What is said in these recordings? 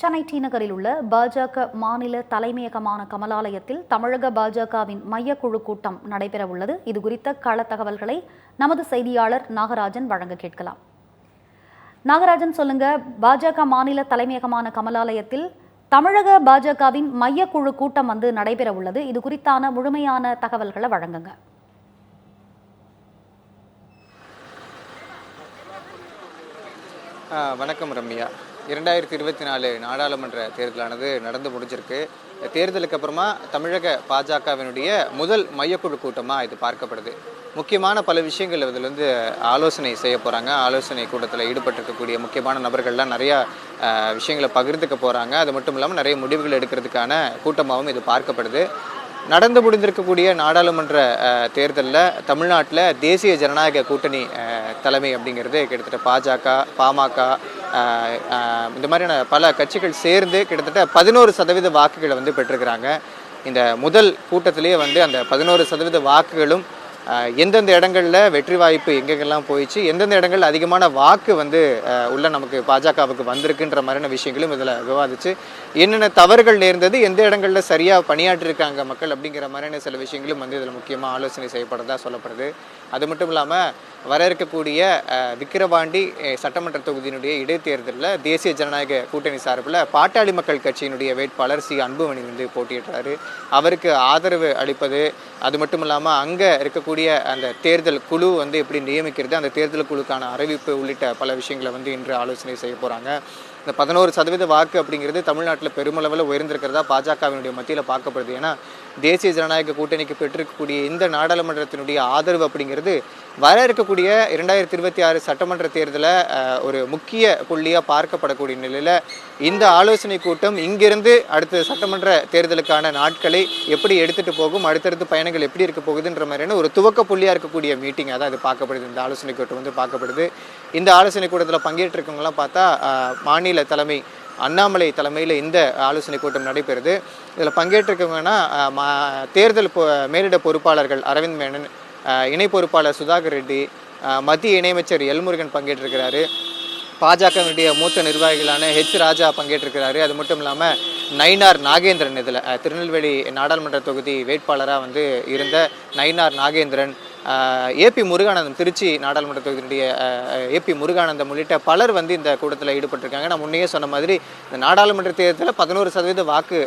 Chennai D நகரில் உள்ள பாஜக மாநில தலைமையகமான கமலாலயத்தில் தமிழக பாஜகவின் மையக்குழு கூட்டம் நடைபெற உள்ளது இது குறித்த கள தகவல்களை நமது செய்தியாளர் நாகராஜன் வழங்க கேட்கலாம். நாகராஜன் சொல்லுங்க பாஜக மாநில தலைமையகமான கமலாலயத்தில் தமிழக பாஜகவின் மையக்குழு கூட்டம் வந்து நடைபெற உள்ளது இது குறித்தான முழுமையான தகவல்களை வழங்குங்க. வணக்கம் ரம்யா. இரண்டாயிரத்தி இருபத்தி நாலு நாடாளுமன்ற தேர்தலானது நடந்து முடிஞ்சிருக்கு. தேர்தலுக்கு அப்புறமா தமிழக பாஜகவினுடைய முதல் மையக்குழு கூட்டமாக இது பார்க்கப்படுது. முக்கியமான பல விஷயங்கள் இதில் வந்து ஆலோசனை செய்ய போகிறாங்க ஆலோசனை கூட்டத்தில் ஈடுபட்டிருக்கக்கூடிய முக்கியமான நபர்கள்லாம் நிறையா விஷயங்களை பகிர்ந்துக்க போகிறாங்க அது மட்டும் இல்லாமல் நிறைய முடிவுகள் எடுக்கிறதுக்கான கூட்டமாகவும் இது பார்க்கப்படுது. நடந்து முடிந்திருக்கக்கூடிய நாடாளுமன்ற தேர்தலில் தமிழ்நாட்டில் தேசிய ஜனநாயக கூட்டணி தலைமை அப்படிங்கிறது கிட்டத்தட்ட பாஜக பாமக இந்த மாதிரியான பல கட்சிகள் சேர்ந்து கிட்டத்தட்ட பதினோரு சதவீத வாக்குகளை வந்து பெற்றிருக்கிறாங்க. இந்த முதல் கூட்டத்திலேயே வந்து அந்த பதினோரு சதவீத வாக்குகளும் எந்தெந்த இடங்களில் வெற்றி வாய்ப்பு எங்கெங்கெல்லாம் போயிடுச்சு எந்தெந்த இடங்களில் அதிகமான வாக்கு வந்து உள்ள நமக்கு பாஜகவுக்கு வந்திருக்குன்ற மாதிரியான விஷயங்களும் இதில் விவாதிச்சு என்னென்ன தவறுகள் நேர்ந்தது எந்த இடங்களில் சரியாக பணியாற்றிருக்காங்க மக்கள் அப்படிங்கிற மாதிரியான சில விஷயங்களும் வந்து இதில் முக்கியமாக ஆலோசனை செய்யப்படுறதா சொல்லப்படுது. அது மட்டும் இல்லாமல் வர இருக்கக்கூடிய விக்கிரவாண்டி சட்டமன்ற தொகுதியினுடைய இடைத்தேர்தலில் தேசிய ஜனநாயக கூட்டணி சார்பில் பாட்டாளி மக்கள் கட்சியினுடைய வேட்பாளர் சி. அன்புமணி வந்து போட்டியிடுறாரு. அவருக்கு ஆதரவு அளிப்பது அது மட்டும் இல்லாமல் அங்கே இருக்கக்கூடிய அந்த தேர்தல் குழு வந்து எப்படி நியமிக்கிறது அந்த தேர்தல் குழுக்கான அறிவிப்பு உள்ளிட்ட பல விஷயங்களை வந்து இன்று ஆலோசனை செய்ய போகிறாங்க இந்த பதினோரு சதவீத வாக்கு அப்படிங்கிறது தமிழ்நாட்டில் பெருமளவில் உயர்ந்திருக்கிறதா பாஜகவினுடைய மத்தியில் பார்க்கப்படுது. ஏன்னா தேசிய ஜனநாயக கூட்டணிக்கு பெற்றிருக்கக்கூடிய இந்த நாடாளுமன்றத்தினுடைய ஆதரவு அப்படிங்கிறது வர இருக்கக்கூடிய இரண்டாயிரத்தி இருபத்தி ஆறு சட்டமன்ற தேர்தலை ஒரு முக்கிய புள்ளியாக பார்க்கப்படக்கூடிய நிலையில் இந்த ஆலோசனை கூட்டம் இங்கிருந்து அடுத்த சட்டமன்ற தேர்தலுக்கான நாட்களை எப்படி எடுத்துகிட்டு போகும் அடுத்தடுத்து பயணங்கள் எப்படி இருக்க போகுதுன்ற மாதிரியான ஒரு துவக்க புள்ளியாக இருக்கக்கூடிய மீட்டிங்காக தான் அது பார்க்கப்படுது. இந்த ஆலோசனை கூட்டம் வந்து பார்க்கப்படுது. இந்த ஆலோசனை கூட்டத்தில் பங்கேற்றிருக்கவங்களாம் பார்த்தா மாநில தலைமை அண்ணாமலை தலைமையில் இந்த ஆலோசனை கூட்டம் நடைபெறுது. இதில் பங்கேற்றிருக்கவங்கன்னா மா- தேர்தல் பொ- மேலிட பொறுப்பாளர்கள் அரவிந்த் மேனன் இணை பொறுப்பாளர் சுதாகர் ரெட்டி மத்திய இணையமைச்சர் எல்முருகன் பங்கேற்றிருக்கிறாரு. பாஜகவினுடைய மூத்த நிர்வாகிகளான ஹெச் ராஜா பங்கேற்றிருக்கிறாரு. அது மட்டும் இல்லாமல் நயினார் நாகேந்திரன் இதில் திருநெல்வேலி நாடாளுமன்ற தொகுதி வேட்பாளராக வந்து இருந்த நயினார் நாகேந்திரன் ஏபி முருகானந்தம் திருச்சி நாடாளுமன்ற தொகுதியினுடைய ஏபி முருகானந்தம் உள்ளிட்ட பலர் வந்து இந்த கூட்டத்தில் ஈடுபட்டிருக்காங்க. நான் முன்னையே சொன்ன மாதிரி இந்த நாடாளுமன்ற தேர்தலில் பதினோரு சதவீத வாக்கு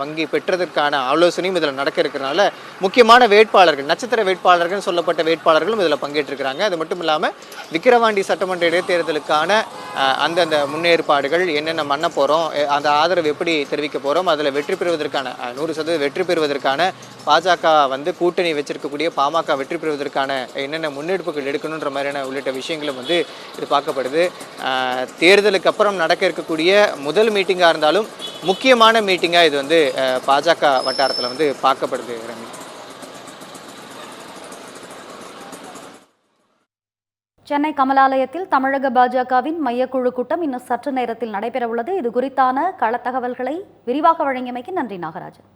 வங்கி பெற்றதற்கான ஆலோசனையும் இதில் நடக்க இருக்கிறனால முக்கியமான வேட்பாளர்கள் நட்சத்திர வேட்பாளர்கள் சொல்லப்பட்ட வேட்பாளர்களும் இதில் பங்கேற்றிருக்கிறாங்க. அது மட்டும் இல்லாமல் விக்கிரவாண்டி சட்டமன்ற இடைத்தேர்தலுக்கான அந்தந்த முன்னேற்பாடுகள் என்னென்ன பண்ண போகிறோம் அந்த ஆதரவு எப்படி தெரிவிக்க போகிறோம் அதில் வெற்றி பெறுவதற்கான நூறு சதவீதம் வெற்றி பெறுவதற்கான பாஜக வந்து கூட்டணி வச்சிருக்கக்கூடிய பாமக வெற்றி வெற்றி பெறுவதற்கான என்னென்ன முன்னெடுப்புகள் எடுக்கணுன்ற மாதிரியான உள்ளிட்ட விஷயங்களும் வந்து இது பார்க்கப்படுது. தேர்தலுக்கு அப்புறம் நடக்க இருக்கக்கூடிய முதல் மீட்டிங்காக இருந்தாலும் முக்கியமான மீட்டிங்காக இது வந்து பாஜக வட்டாரத்தில் வந்து பார்க்கப்படுது ரமி. சென்னை கமலாலயத்தில் தமிழக பாஜகவின் மையக்குழு கூட்டம் இன்னும் சற்று நேரத்தில் நடைபெறவுள்ளது. இது குறித்தான கள தகவல்களை விரிவாக வழங்கியமைக்கு நன்றி நாகராஜன்.